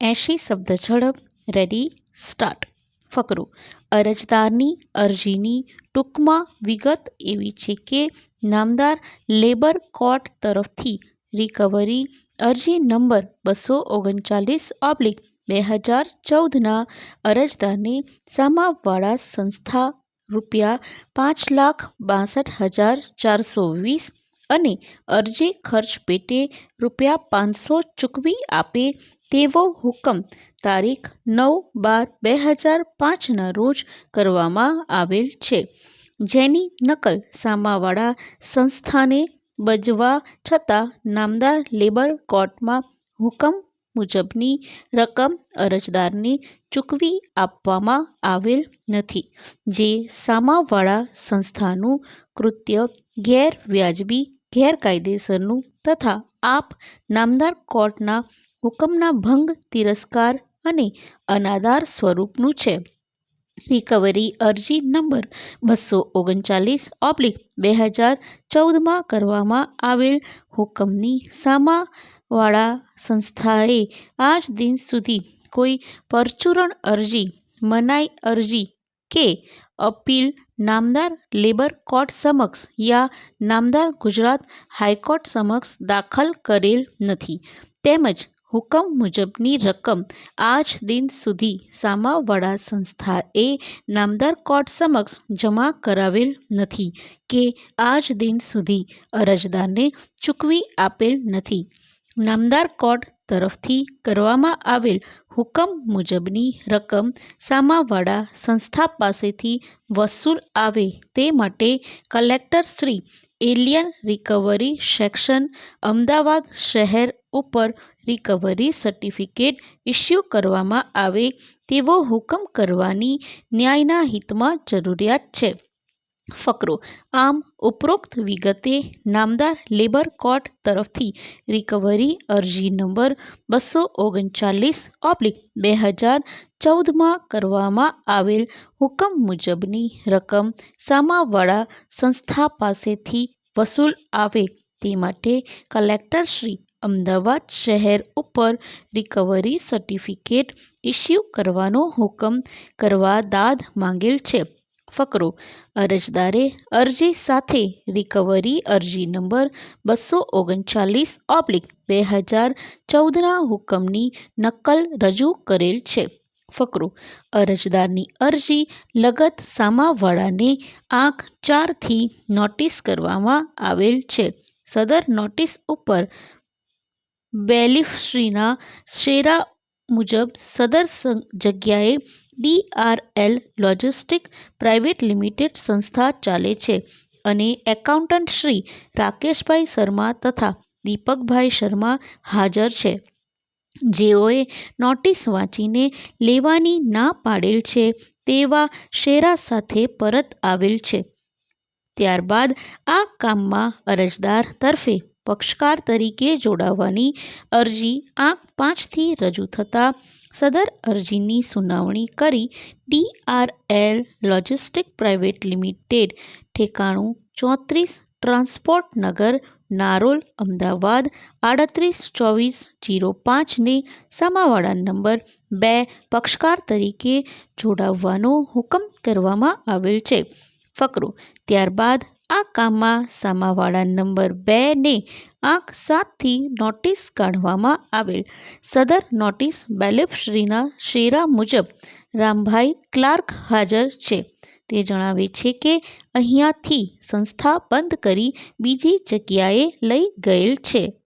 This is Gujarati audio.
એંશી શબ્દ ઝડપ રેડી સ્ટાર્ટ ફકરો. અરજદારની અરજીની ટૂંકમાં વિગત એવી છે કે નામદાર લેબર કોર્ટ તરફથી રિકવરી અરજી નંબર બસો ઓગણચાલીસ ઓબ્લિક બે હજાર ચૌદના અરજદારને સામાવાળા સંસ્થા રૂપિયા પાંચ લાખ બાસઠ હજાર ચારસો વીસ અને અરજી ખર્ચ પેટે રૂપિયા પાંચસો ચૂકવી આપે તેવો હુકમ તારીખ નવ બાર બે હજાર પાંચના રોજ કરવામાં આવેલ છે. જેની નકલ સામાવાળા સંસ્થાને બજવા છતાં નામદાર લેબર કોર્ટમાં હુકમ મુજબની રકમ અરજદારને ચૂકવી આપવામાં આવેલ નથી, જે સામાવાળા સંસ્થાનું કૃત્ય ગેરવ્યાજબી ગેરકાયદેસરનું તથા આપ નામદાર કોર્ટના હુકમના ભંગ, તિરસ્કાર અને અનાદાર સ્વરૂપનું છે. રિકવરી અરજી નંબર બસો ઓગણચાલીસ ઓબ્લિક બે હજાર ચૌદમાં કરવામાં આવેલ હુકમની સામાવાળા સંસ્થાએ આજ દિન સુધી કોઈ પરચુરણ અરજી, મનાઈ અરજી કે અપીલ નામદાર લેબર કોર્ટ સમક્ષ યા નામદાર ગુજરાત હાઈકોર્ટ સમક્ષ દાખલ કરેલ નથી તેમજ હુકમ મુજબની રકમ આજ દિન સુધી સામાવાળા સંસ્થાએ નામદાર કોર્ટ સમક્ષ જમા કરાવેલ નથી કે આજ દિન સુધી અરજદારને ચૂકવી આપેલ નથી. નામદાર કોર્ટ તરફથી કરવામાં આવેલ હુકમ મુજબની રકમ સામાવાળા સંસ્થા પાસેથી વસૂલ આવે તે માટે કલેક્ટર શ્રી એલિયન રિકવરી સેક્શન, અમદાવાદ શહેર ઉપર રિકવરી સર્ટિફિકેટ ઇસ્યુ કરવામાં આવે તેવો હુકમ કરવાની ન્યાયના હિતમાં જરૂરિયાત છે. ફકરો. આમ ઉપરોક્ત વિગતે નામદાર લેબર કોર્ટ તરફથી રિકવરી અરજી નંબર બસો ઓગણચાલીસ ઓબ્લિક બે હજાર ચૌદમાં કરવામાં આવેલ હુકમ મુજબની રકમ સામાવાળા સંસ્થા પાસેથી વસૂલ આવે તે માટે કલેક્ટર શ્રી અમદાવાદ શહેર ઉપર રિકવરી સર્ટિફિકેટ ઇસ્યુ કરવાનો હુકમ કરવા દાદ માંગેલ છે. ફકરો. અરજદારે અરજી સાથે રિકવરી અરજી નંબર બસો ઓગણચાલીસ ઓબ્લિક બે હજાર ચૌદના હુકમની નકલ રજૂ કરેલ છે. ફકરો. અરજદારની અરજી લગત સામાવાળાને આંક ચારથી નોટિસ કરવામાં આવેલ છે. સદર નોટિસ ઉપર બેલિફશ્રીના શેરા મુજબ સદર જગ્યાએ ડીઆરએલ લોજિસ્ટિક પ્રાઇવેટ લિમિટેડ સંસ્થા ચાલે છે અને એકાઉન્ટન્ટ શ્રી રાકેશભાઈ શર્મા તથા દીપકભાઈ શર્મા હાજર છે. જેઓએ નોટિસ વાંચીને લેવાની ના પાડેલ છે તેવા શેરા સાથે પરત આવેલ છે. ત્યારબાદ આ કામમાં અરજદાર તરફે પક્ષકાર તરીકે જોડાવાની અરજી આંક પાંચથી રજૂ થતાં સદર અરજીની સુનાવણી કરી ડીઆરએલ લોજિસ્ટિક પ્રાઇવેટ લિમિટેડ ઠેકાણું ચોત્રીસ ટ્રાન્સપોર્ટ નગર નારોલ અમદાવાદ આડત્રીસ ચોવીસ જીરો પાંચને સામાવાળા નંબર બે પક્ષકાર તરીકે જોડાવવાનો હુકમ કરવામાં આવેલ છે. ફકરો. ત્યારબાદ આ કામમાં સામાવાળા નંબર બેને આંખ સાતથી નોટિસ કાઢવામાં આવેલ. સદર નોટિસ બેલેફશ્રીના શેરા મુજબ રામભાઈ ક્લાર્ક હાજર છે. તે જણાવે છે કે અહીંયાથી સંસ્થા બંધ કરી બીજી જગ્યાએ લઈ ગયેલ છે.